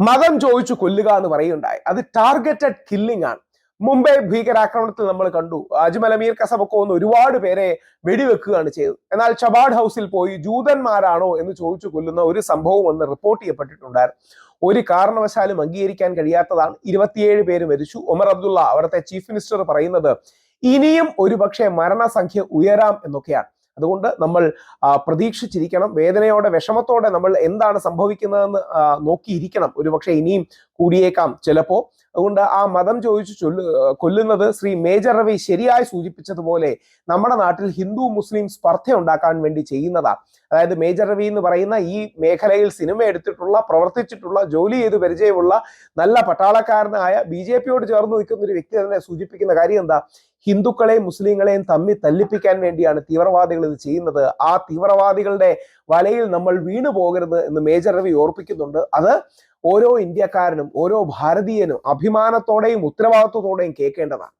മതം ചോദിച്ചു കൊല്ലുക എന്ന് പറയുണ്ടായി അത് ടാർഗറ്റഡ് കില്ലിംഗ് ആണ്. മുംബൈ ഭീകരാക്രമണത്തിൽ നമ്മൾ കണ്ടു. അജ്മൽ അമീർ കസബൊക്കെ ഒന്ന് ഒരുപാട് പേരെ വെടിവെക്കുകയാണ് ചെയ്തത്. എന്നാൽ ചബാഡ് ഹൗസിൽ പോയി ജൂതന്മാരാണോ എന്ന് ചോദിച്ചു കൊല്ലുന്ന ഒരു സംഭവം ഒന്ന് റിപ്പോർട്ട് ചെയ്യപ്പെട്ടിട്ടുണ്ടായിരുന്നു. ഒരു കാരണവശാലും അംഗീകരിക്കാൻ കഴിയാത്തതാണ്. ഇരുപത്തിയേഴ് പേര് മരിച്ചു. ഒമർ അബ്ദുള്ള അവിടുത്തെ ചീഫ് മിനിസ്റ്റർ പറയുന്നത് ഇനിയും ഒരുപക്ഷെ മരണസംഖ്യ ഉയരാം എന്നൊക്കെയാണ്. അതുകൊണ്ട് നമ്മൾ പ്രതീക്ഷിച്ചിരിക്കണം. വേദനയോടെ വിഷമത്തോടെ നമ്മൾ എന്താണ് സംഭവിക്കുന്നതെന്ന് നോക്കിയിരിക്കണം. ഒരുപക്ഷെ ഇനിയും കൂടിയേക്കാം. ചിലപ്പോ അതുകൊണ്ട് ആ മതം ചോദിച്ചു ചൊല്ലു കൊല്ലുന്നത് ശ്രീ മേജർ റവി ശരിയായി സൂചിപ്പിച്ചതുപോലെ നമ്മുടെ നാട്ടിൽ ഹിന്ദു മുസ്ലിം സ്പർദ്ധ ഉണ്ടാക്കാൻ വേണ്ടി ചെയ്യുന്നതാ. അതായത് മേജർ രവി എന്ന് പറയുന്ന ഈ മേഖലയിൽ സിനിമ എടുത്തിട്ടുള്ള പ്രവർത്തിച്ചിട്ടുള്ള ജോലി ചെയ്ത് പരിചയമുള്ള നല്ല പട്ടാളക്കാരനായ ബി ജെ പിയോട് ചേർന്ന് നിൽക്കുന്ന ഒരു വ്യക്തി തന്നെ സൂചിപ്പിക്കുന്ന കാര്യം എന്താ? ഹിന്ദുക്കളെയും മുസ്ലിങ്ങളെയും തമ്മിൽ തല്ലിപ്പിക്കാൻ വേണ്ടിയാണ് തീവ്രവാദികൾ ഇത് ചെയ്യുന്നത്. ആ തീവ്രവാദികളുടെ വലയിൽ നമ്മൾ വീണു പോകരുത് എന്ന് മേജർ രവി ഓർപ്പിക്കുന്നുണ്ട്. അത് ഓരോ ഇന്ത്യക്കാരനും ഓരോ ഭാരതീയനും അഭിമാനത്തോടെയും ഉത്തരവാദിത്വത്തോടെയും കേൾക്കേണ്ടതാണ്.